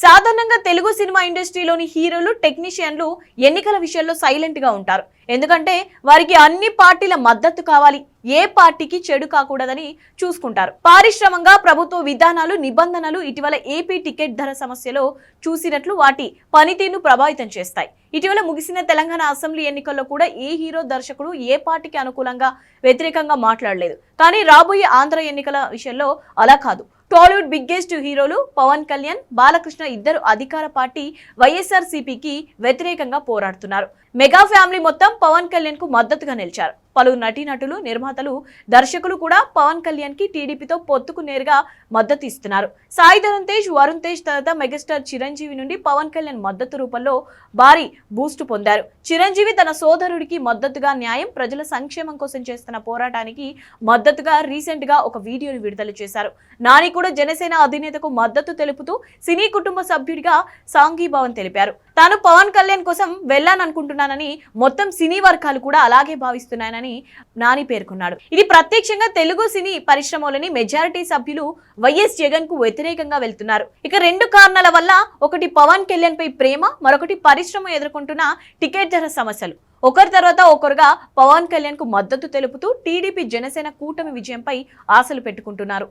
సాధారణంగా తెలుగు సినిమా ఇండస్ట్రీలోని హీరోలు టెక్నీషియన్లు ఎన్నికల విషయంలో సైలెంట్గా ఉంటారు. ఎందుకంటే వారికి అన్ని పార్టీల మద్దతు కావాలి. ఏ పార్టీకి చెడు కాకూడదని చూసుకుంటారు. పారిశ్రమంగా ప్రభుత్వ విధానాలు నిబంధనలు ఇటీవల ఏపీ టికెట్ ధర సమస్యలో చూసినట్లు వాటి పనితీరును ప్రభావితం చేస్తాయి. ఇటీవల ముగిసిన తెలంగాణ అసెంబ్లీ ఎన్నికల్లో కూడా ఏ హీరో దర్శకుడు ఏ పార్టీకి అనుకూలంగా వ్యతిరేకంగా మాట్లాడలేదు. కానీ రాబోయే ఆంధ్ర ఎన్నికల విషయంలో అలా కాదు. టాలీవుడ్ బిగ్గెస్ట్ హీరోలు పవన్ కళ్యాణ్ బాలకృష్ణ ఇద్దరు అధికార పార్టీ వైఎస్ఆర్ సిపికి వ్యతిరేకంగా పోరాడుతున్నారు. మెగా ఫ్యామిలీ మొత్తం పవన్ కళ్యాణ్కు మద్దతుగా నిలిచారు. పలు నటీనటులు నిర్మాతలు దర్శకులు కూడా పవన్ కళ్యాణ్కి టీడీపీతో పొత్తుకు నేరుగా మద్దతు ఇస్తున్నారు. సాయి ధరమ్ తేజ్ వరుణ్ తేజ్ తర్వాత మెగాస్టార్ చిరంజీవి నుండి పవన్ కళ్యాణ్ మద్దతు రూపంలో భారీ బూస్ట్ పొందారు. చిరంజీవి తన సోదరుడికి మద్దతుగా న్యాయం ప్రజల సంక్షేమం కోసం చేస్తున్న పోరాటానికి మద్దతుగా రీసెంట్గా ఒక వీడియోని విడుదల చేశారు. నాని కూడా జనసేన అధినేతకు మద్దతు తెలుపుతూ సినీ కుటుంబ సభ్యుడిగా సాంఘీభావం తెలిపారు. తాను పవన్ కళ్యాణ్ కోసం వెళ్ళాననుకుంటున్నానని మొత్తం సినీ వర్గాలు కూడా అలాగే భావిస్తున్నాయని నాని పేర్కొన్నాడు. ఇది ప్రత్యక్షంగా తెలుగు సినీ పరిశ్రమలోని మెజారిటీ సభ్యులు వైఎస్ జగన్కు వ్యతిరేకంగా వెళ్తున్నారు. ఇక రెండు కారణాల వల్ల ఒకటి పవన్ కళ్యాణ్ పై ప్రేమ మరొకటి పరిశ్రమ ఎదుర్కొంటున్న టికెట్ ధర సమస్యలు. ఒకరి తర్వాత ఒకరుగా పవన్ కళ్యాణ్కు మద్దతు తెలుపుతూ టీడీపీ జనసేన కూటమి విజయంపై ఆశలు పెట్టుకుంటున్నారు.